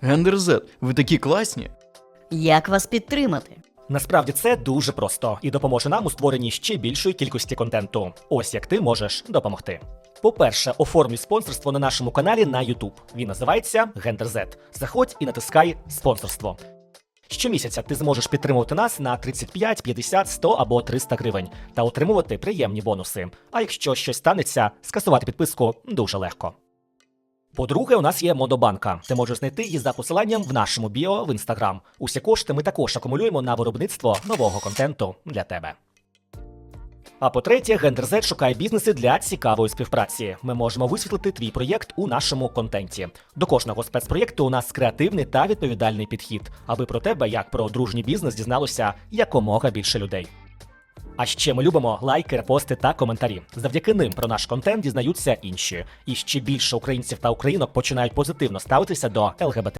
Гендер Z, ви такі класні. Як вас підтримати? Насправді це дуже просто і допоможе нам у створенні ще більшої кількості контенту. Ось як ти можеш допомогти. По-перше, оформлюй спонсорство на нашому каналі на YouTube. Він називається GenderZ. Заходь і натискай спонсорство. Щомісяця ти зможеш підтримувати нас на 35, 50, 100 або 300 гривень та отримувати приємні бонуси. А якщо щось станеться, скасувати підписку дуже легко. По-друге, у нас є модобанка. Ти можеш знайти її за посиланням в нашому біо в інстаграм. Усі кошти ми також акумулюємо на виробництво нового контенту для тебе. А по-третє, GenderZ шукає бізнеси для цікавої співпраці. Ми можемо висвітлити твій проєкт у нашому контенті. До кожного спецпроєкту у нас креативний та відповідальний підхід, аби про тебе, як про дружній бізнес, дізналося якомога більше людей. А ще ми любимо лайки, репости та коментарі. Завдяки ним про наш контент дізнаються інші. І ще більше українців та українок починають позитивно ставитися до ЛГБТ.